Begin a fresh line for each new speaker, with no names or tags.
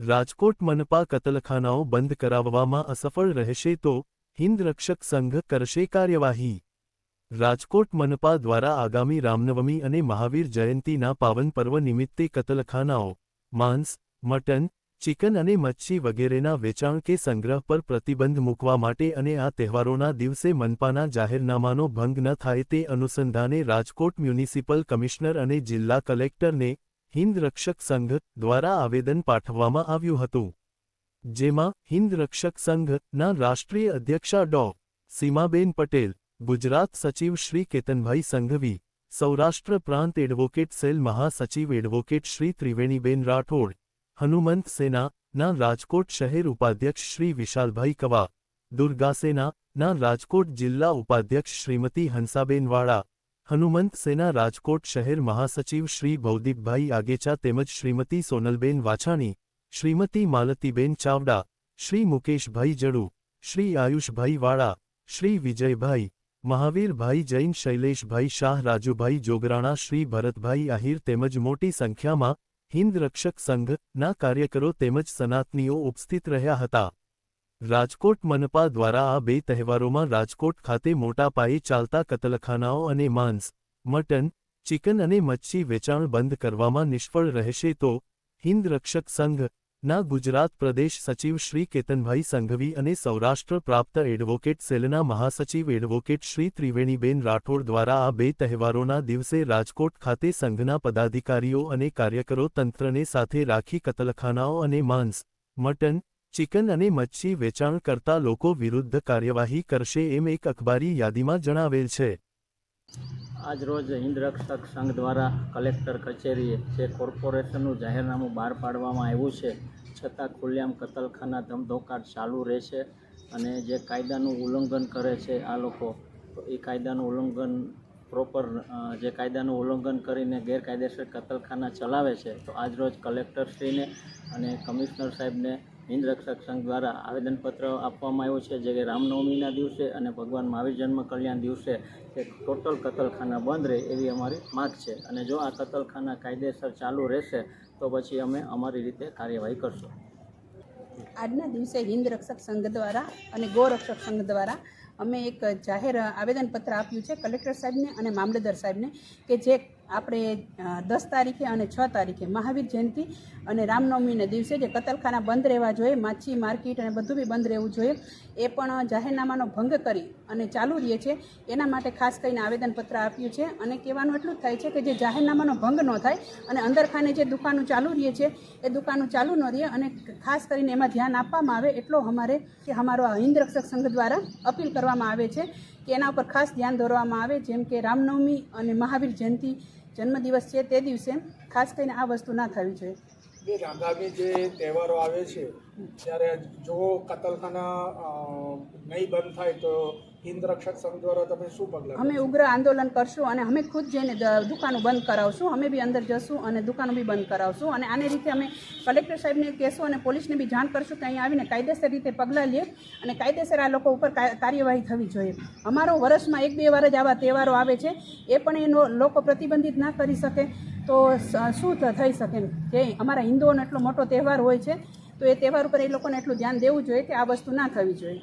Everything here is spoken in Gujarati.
રાજકોટ મનપા કતલખાનાઓ બંધ કરાવવામાં અસફળ રહેશે તો હિન્દ રક્ષક સંઘ કરશે કાર્યવાહી. રાજકોટ મનપા દ્વારા આગામી રામનવમી અને મહાવીર જયંતીના પાવન પર્વ નિમિત્તે કતલખાનાઓ, માંસ, મટન, ચિકન અને મચ્છી વગેરેના વેચાણ કે સંગ્રહ પર પ્રતિબંધ મૂકવા માટે અને આ તહેવારોના દિવસે મનપાના જાહેરનામાનો ભંગ ન થાય તે અનુસંધાને રાજકોટ મ્યુનિસિપલ કમિશનર અને જિલ્લા કલેક્ટરને હિન્દ રક્ષક સંઘ દ્વારા આવેદન પાઠવવામાં આવ્યું હતું. જેમાં હિન્દ રક્ષક સંઘના રાષ્ટ્રીય અધ્યક્ષા ડો. સીમાબેન પટેલ, ગુજરાત સચિવ શ્રી કેતનભાઈ સંઘવી, સૌરાષ્ટ્ર પ્રાંત એડવોકેટ સેલ મહાસચિવ એડવોકેટ શ્રી ત્રિવેણીબેન રાઠોડ, હનુમંત સેનાના રાજકોટ શહેર ઉપાધ્યક્ષ શ્રી વિશાલભાઈ કવા દુર્ગાસેના ના રાજકોટ જિલ્લા ઉપાધ્યક્ષ શ્રીમતી હંસાબેન વાળા હનુમંત સેના રાજકોટ શહેર મહાસચિવ શ્રી ભૌદીપભાઈ આગેચા તેમજ શ્રીમતી સોનલબેન વાછાણી, શ્રીમતી માલતીબેન ચાવડા, શ્રી મુકેશભાઈ જડુ, શ્રી આયુષભાઈ વાળા, શ્રી વિજયભાઈ, મહાવીરભાઈ જૈન, શૈલેષભાઈ શાહ, રાજુભાઈ જોગરાણા, શ્રી ભરતભાઈ આહિર તેમજ મોટી સંખ્યામાં હિન્દ રક્ષક સંઘના કાર્યકરો તેમજ સનાતનીઓ ઉપસ્થિત રહ્યા હતા. રાજકોટ મનપા દ્વારા આ બે તહેવારોમાં રાજકોટ ખાતે મોટા પાયે ચાલતા કતલખાનાઓ અને માંસ, મટન, ચિકન અને મચ્છી વેચાણ બંધ કરવામાં નિષ્ફળ રહેશે તો હિન્દ રક્ષક સંઘના ગુજરાત પ્રદેશ સચિવ શ્રી કેતનભાઈ સંઘવી અને સૌરાષ્ટ્ર પ્રાપ્ત એડવોકેટ સેલના મહાસચિવ એડવોકેટ શ્રી ત્રિવેણીબેન રાઠોડ દ્વારા આ બે તહેવારોના દિવસે રાજકોટ ખાતે સંઘના પદાધિકારીઓ અને કાર્યકરો તંત્રને સાથે રાખી કતલખાનાઓ અને માંસ, મટન ચિકન અને મચ્છી વેચાણ કરતા લોકો વિરુદ્ધ કાર્યવાહી કરશે એમ એક અખબારી યાદીમાં જણાવેલ છે.
આજ રોજ હિન્દ રક્ષક સંઘ દ્વારા કલેક્ટર કચેરીએ જે કોર્પોરેશનનું જાહેરનામું બહાર પાડવામાં આવ્યું છે, છતાં ખુલ્લેઆમ કતલખાના ધમધોકાટ ચાલુ રહેશે અને જે કાયદાનું ઉલ્લંઘન કરે છે આ લોકો તો એ કાયદાનું ઉલ્લંઘન પ્રોપર જે કાયદાનું ઉલ્લંઘન કરીને ગેરકાયદેસર કતલખાના ચલાવે છે. તો આજ રોજ કલેક્ટરશ્રીને અને કમિશનર સાહેબને હિન્દ રક્ષક સંઘ દ્વારા આવેદનપત્ર આપવામાં આવ્યું છે, જે કે રામનવમીના દિવસે અને ભગવાન મહાવીર જન્મ કલ્યાણ દિવસે તે ટોટલ કતલખાના બંધ રહે એવી અમારી માગ છે. અને જો આ કતલખાના કાયદેસર ચાલુ રહેશે, તો પછી અમે અમારી રીતે કાર્યવાહી કરશું.
આજના દિવસે હિન્દ રક્ષક સંઘ દ્વારા અને ગોરક્ષક સંઘ દ્વારા અમે એક જાહેર આવેદનપત્ર આપ્યું છે કલેક્ટર સાહેબને અને મામલતદાર સાહેબને કે જે આપણે દસ તારીખે અને છ તારીખે મહાવીર જયંતિ અને રામનવમીને દિવસે જે કતલખાના બંધ રહેવા જોઈએ, માછી માર્કેટ અને બધું બી બંધ રહેવું જોઈએ, એ પણ જાહેરનામાનો ભંગ કરી અને ચાલુ રહે છે. એના માટે ખાસ કરીને આવેદનપત્ર આપ્યું છે અને કહેવાનું એટલું જ થાય છે કે જે જાહેરનામાનો ભંગ ન થાય અને અંદરખાને જે દુકાનો ચાલુ રહે છે, એ દુકાનો ચાલુ ન રહે અને ખાસ કરીને એમાં ધ્યાન આપવામાં આવે એટલો અમારે, કે અમારો આ હિન્દરક્ષક સંઘ દ્વારા અપીલ કરવામાં આવે છે કે એના ઉપર ખાસ ધ્યાન દોરવામાં આવે, જેમ કે રામનવમી અને મહાવીર જયંતિ જન્મદિવસ છે તે દિવસે ખાસ કરીને આ વસ્તુ ના થવી જોઈએ.
આગામી જે તહેવારો આવે છે, ત્યારે જો કતલખાના નહીં બંધ થાય તો હિન્દ સંઘ દ્વારા તમે શું પગલાં
અમે ઉગ્ર આંદોલન કરશું અને અમે ખુદ જઈને દુકાનો બંધ કરાવશું. અમે બી અંદર જશું અને દુકાનો બી બંધ કરાવશું. અને આને રીતે અમે કલેક્ટર સાહેબને કહેશું અને પોલીસને બી જાણ કરશું કે અહીં આવીને કાયદેસર રીતે પગલાં લે અને કાયદેસર આ લોકો ઉપર કા- કાર્યવાહી થવી જોઈએ. અમારો વર્ષમાં એક બે વાર જ આવા તહેવારો આવે છે. એ પણ એનો લોકો પ્રતિબંધિત ના કરી શકે. તો શું થઈ શકે? જે અમારા હિન્દુઓનો એટલો મોટો તહેવાર હોય છે, તો એ તહેવાર ઉપર એ લોકોને એટલું ધ્યાન દેવું જોઈએ કે આ વસ્તુ ના થવી જોઈએ.